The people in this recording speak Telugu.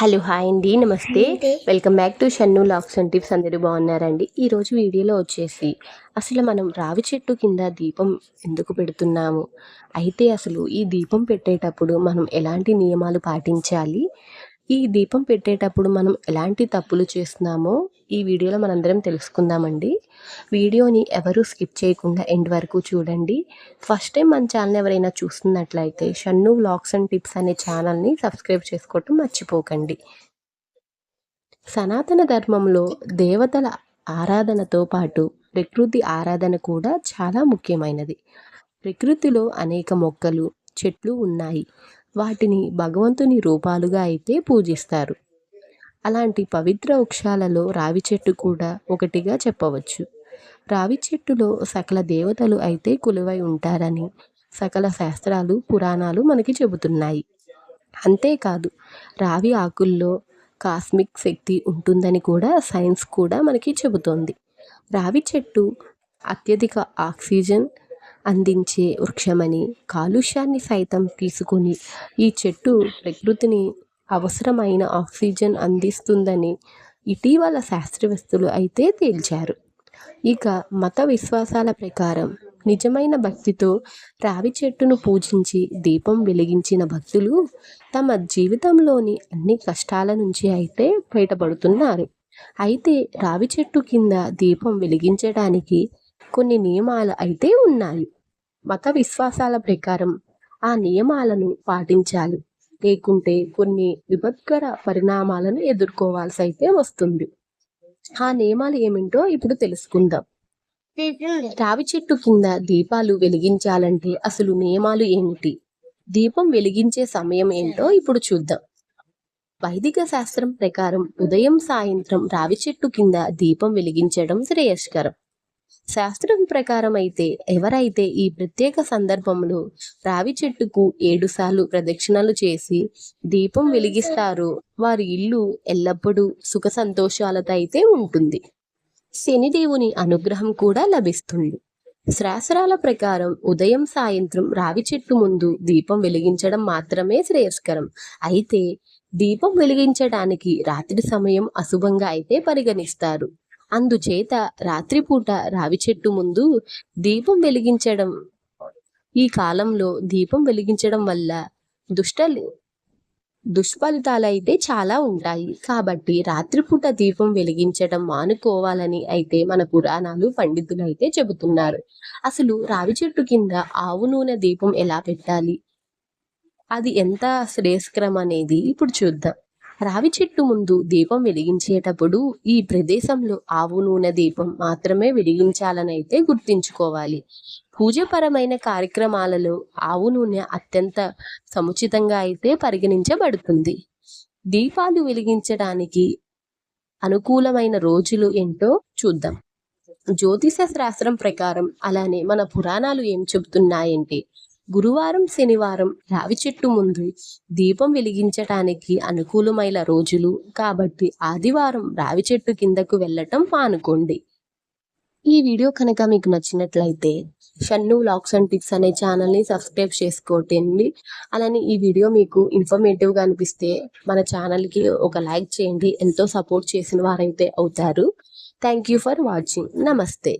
హలో హాయ్ అండి నమస్తే. Welcome back to Shannu locks and tips. అందరూ బాగున్నారండి? ఈరోజు వీడియోలో వచ్చేసి అసలు మనం రావి చెట్టు కింద దీపం ఎందుకు పెడుతున్నాము? అయితే అసలు ఈ దీపం పెట్టేటప్పుడు మనం ఎలాంటి నియమాలు పాటించాలి? ఈ దీపం పెట్టేటప్పుడు మనం ఎలాంటి తప్పులు చేస్తున్నామో ఈ వీడియోలో మనందరం తెలుసుకుందామండి. వీడియోని ఎవరు స్కిప్ చేయకుండా ఎండ్ వరకు చూడండి. ఫస్ట్ టైం మన ఛానల్ ఎవరైనా చూస్తున్నట్లయితే షన్ను వ్లాగ్స్ అండ్ టిప్స్ అనే ఛానల్ని సబ్స్క్రైబ్ చేసుకోవటం మర్చిపోకండి. సనాతన ధర్మంలో దేవతల ఆరాధనతో పాటు ప్రకృతి ఆరాధన కూడా చాలా ముఖ్యమైనది. ప్రకృతిలో అనేక మొక్కలు చెట్లు ఉన్నాయి. వాటిని భగవంతుని రూపాలుగా అయితే పూజిస్తారు. అలాంటి పవిత్ర వృక్షాలలో రావి చెట్టు కూడా ఒకటిగా చెప్పవచ్చు. రావి చెట్టులో సకల దేవతలు అయితే కొలువై ఉంటారని సకల శాస్త్రాలు పురాణాలు మనకి చెబుతున్నాయి. అంతేకాదు రావి ఆకుల్లో కాస్మిక్ శక్తి ఉంటుందని కూడా సైన్స్ కూడా మనకి చెబుతోంది. రావి చెట్టు అత్యధిక ఆక్సిజన్ అందించే వృక్షమని కాలుష్యాన్ని సైతం తీసుకొని ఈ చెట్టు ప్రకృతిని అవసరమైన ఆక్సిజన్ అందిస్తుందని ఇటీవల శాస్త్రవేత్తలు అయితే తేల్చారు. ఇక మత విశ్వాసాల ప్రకారం నిజమైన భక్తితో రావి చెట్టును పూజించి దీపం వెలిగించిన భక్తులు తమ జీవితంలోని అన్ని కష్టాల నుంచి అయితే బయటపడుతున్నారు. అయితే రావి చెట్టు కింద దీపం వెలిగించడానికి కొన్ని నియమాలు అయితే ఉన్నాయి. మత విశ్వాసాల ప్రకారం ఆ నియమాలను పాటించాలి. లేకుంటే కొన్ని విపత్కర పరిణామాలను ఎదుర్కోవాల్సి అయితే వస్తుంది. ఆ నియమాలు ఏమిటో ఇప్పుడు తెలుసుకుందాం. రావి చెట్టు కింద దీపాలు వెలిగించాలంటే అసలు నియమాలు ఏమిటి? దీపం వెలిగించే సమయం ఏంటో ఇప్పుడు చూద్దాం. వైదిక శాస్త్రం ప్రకారం ఉదయం సాయంత్రం రావి చెట్టు కింద దీపం వెలిగించడం శ్రేయస్కరం. శాస్త్రం ప్రకారం అయితే ఎవరైతే ఈ ప్రత్యేక సందర్భంలో రావి చెట్టుకు ఏడుసార్లు ప్రదక్షిణలు చేసి దీపం వెలిగిస్తారో వారి ఇల్లు ఎల్లప్పుడూ సుఖ సంతోషాలతో అయితే ఉంటుంది శనిదేవుని అనుగ్రహం కూడా లభిస్తుంది. శాస్త్రాల ప్రకారం ఉదయం సాయంత్రం రావి చెట్టు ముందు దీపం వెలిగించడం మాత్రమే శ్రేయస్కరం. అయితే దీపం వెలిగించడానికి రాత్రి సమయం అశుభంగా అయితే పరిగణిస్తారు. అందుచేత రాత్రిపూట రావి చెట్టు ముందు దీపం వెలిగించడం ఈ కాలంలో దీపం వెలిగించడం వల్ల దుష్ట దుష్ఫలితాలు అయితే చాలా ఉంటాయి. కాబట్టి రాత్రిపూట దీపం వెలిగించడం మానుకోవాలని అయితే మన పురాణాలు పండితులు అయితే చెబుతున్నారు. అసలు రావి చెట్టు కింద ఆవు నూనె దీపం ఎలా పెట్టాలి? అది ఎంత శ్రేయస్కరం అనేది ఇప్పుడు చూద్దాం. రావి చెట్టు ముందు దీపం వెలిగించేటప్పుడు ఈ ప్రదేశంలో ఆవు నూనె దీపం మాత్రమే వెలిగించాలని అయితే గుర్తించుకోవాలి. పూజపరమైన కార్యక్రమాలలో ఆవు నూనె అత్యంత సముచితంగా అయితే పరిగణించబడుతుంది. దీపాలు వెలిగించడానికి అనుకూలమైన రోజులు ఏంటో చూద్దాం. జ్యోతిష శాస్త్రం ప్రకారం అలానే మన పురాణాలు ఏం చెబుతున్నాయంటే గురువారం శనివారం రావి చెట్టు ముందు దీపం వెలిగించటానికి అనుకూలమైన రోజులు. కాబట్టి ఆదివారం రావి చెట్టు కిందకు వెళ్ళటం మానుకోండి ఈ వీడియో కనుక మీకు నచ్చినట్లయితే షన్ను లాక్స్ అండ్ టిప్స్ అనే ఛానల్ని సబ్స్క్రైబ్ చేసుకోండి. అలానే ఈ వీడియో మీకు ఇన్ఫర్మేటివ్గా అనిపిస్తే మన ఛానల్కి ఒక లైక్ చేయండి. ఎంతో సపోర్ట్ చేసిన వారైతే అవుతారు. Thank you for watching. నమస్తే.